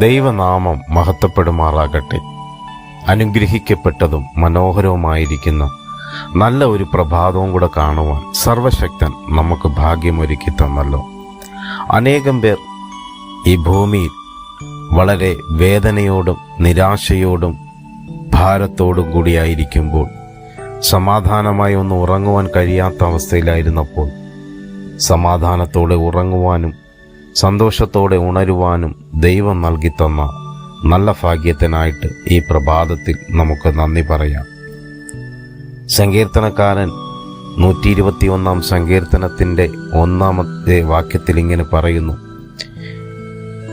ദൈവനാമം മഹത്വപ്പെടുമാറാകട്ടെ. അനുഗ്രഹിക്കപ്പെട്ടതും മനോഹരവുമായിരിക്കുന്ന നല്ല ഒരു പ്രഭാതവും കൂടെ കാണുവാൻ സർവശക്തൻ നമുക്ക് ഭാഗ്യമൊരുക്കി തന്നല്ലോ. അനേകം പേർ ഈ ഭൂമിയിൽ വളരെ വേദനയോടും നിരാശയോടും ഭാരത്തോടും കൂടിയായിരിക്കുമ്പോൾ സമാധാനമായി ഒന്ന് ഉറങ്ങുവാൻ കഴിയാത്ത അവസ്ഥയിലായിരുന്നപ്പോൾ സമാധാനത്തോടെ ഉറങ്ങുവാനും സന്തോഷത്തോടെ ഉണരുവാനും ദൈവം നൽകി തന്ന നല്ല ഭാഗ്യത്തിനായിട്ട് ഈ പ്രഭാതത്തിൽ നമുക്ക് നന്ദി പറയാം. സങ്കീർത്തനക്കാരൻ നൂറ്റി ഇരുപത്തിയൊന്നാം സങ്കീർത്തനത്തിന്റെ ഒന്നാമത്തെ വാക്യത്തിൽ ഇങ്ങനെ പറയുന്നു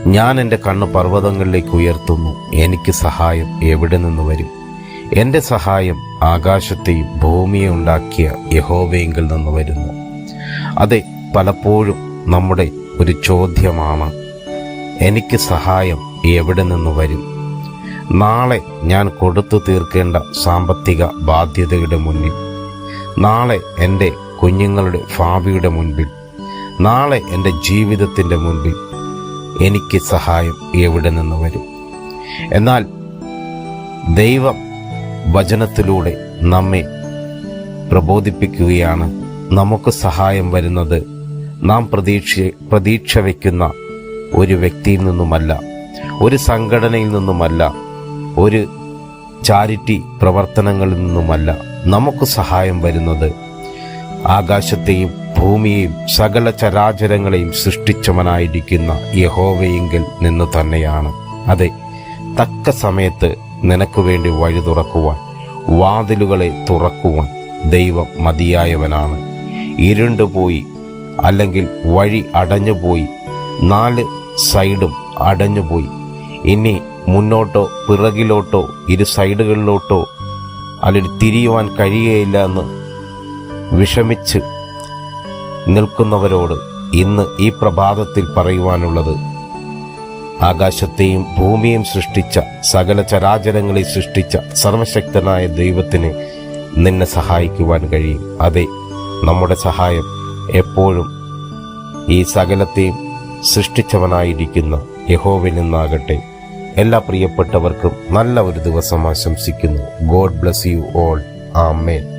ഞാൻ എന്റെ കണ്ണ് പർവതങ്ങളിലേക്ക് ഉയർത്തുന്നു എനിക്ക് സഹായം എവിടെ നിന്ന് വരും? എന്റെ സഹായം ആകാശത്തെയും ഭൂമിയെ ഉണ്ടാക്കിയ യഹോവയെങ്കിൽ നിന്ന് വരുന്നു. അതെ പലപ്പോഴും നമ്മുടെ ഒരു ചോദ്യമാണ്. എനിക്ക് സഹായം എവിടെ നിന്ന് വരും? നാളെ ഞാൻ കൊടുത്തു തീർക്കേണ്ട സാമ്പത്തിക ബാധ്യതയുടെ മുന്നിൽ. നാളെ എന്റെ കുഞ്ഞുങ്ങളുടെ ഭാവിയുടെ മുൻപിൽ. നാളെ എന്റെ ജീവിതത്തിന്റെ മുൻപിൽ എനിക്ക് സഹായം എവിടെ നിന്ന് വരും? എന്നാൽ ദൈവം വചനത്തിലൂടെ നമ്മെ പ്രബോധിപ്പിക്കുകയാണ്. നമുക്ക് സഹായം വരുന്നത് നാം പ്രതീക്ഷ പ്രതീക്ഷ വയ്ക്കുന്ന ഒരു വ്യക്തിയിൽ നിന്നുമല്ല ഒരു സംഘടനയിൽ നിന്നുമല്ല ഒരു ചാരിറ്റി പ്രവർത്തനങ്ങളിൽ നിന്നുമല്ല നമുക്ക് സഹായം വരുന്നത്. ആകാശത്തെയും ഭൂമിയെയും സകല ചരാചരങ്ങളെയും സൃഷ്ടിച്ചവനായിരിക്കുന്ന യഹോവയെങ്കിൽ നിന്ന് തന്നെയാണ്. അതെ തക്ക സമയത്ത് നിനക്ക് വേണ്ടി വഴി തുറക്കുവാൻ വാതിലുകളെ തുറക്കുവാൻ ദൈവം മതിയായവനാണ്. ഇരുണ്ടുപോയി അല്ലെങ്കിൽ വഴി അടഞ്ഞുപോയി. നാല് സൈഡും അടഞ്ഞുപോയി. ഇനി മുന്നോട്ടോ പിറകിലോട്ടോ ഇരു സൈഡുകളിലോട്ടോ അല്ലെങ്കിൽ തിരിയുവാൻ കഴിയുകയില്ല എന്ന് വിഷമിച്ച് നിൽക്കുന്നവരോട് ഇന്ന് ഈ പ്രഭാതത്തിൽ പറയുവാനുള്ളത് ആകാശത്തെയും ഭൂമിയും സൃഷ്ടിച്ച സകല ചരാചരങ്ങളെ സൃഷ്ടിച്ച സർവശക്തനായ ദൈവത്തിന് നിന്നെ സഹായിക്കുവാൻ കഴിയും. അതെ നമ്മുടെ സഹായം എപ്പോഴും ഈ സകലത്തെയും സൃഷ്ടിച്ചവനായിരിക്കുന്ന യഹോവനെന്നാകട്ടെ എല്ലാ പ്രിയപ്പെട്ടവർക്കും നല്ല ഒരു ദിവസം ആശംസിക്കുന്നു. God bless you all. Amen.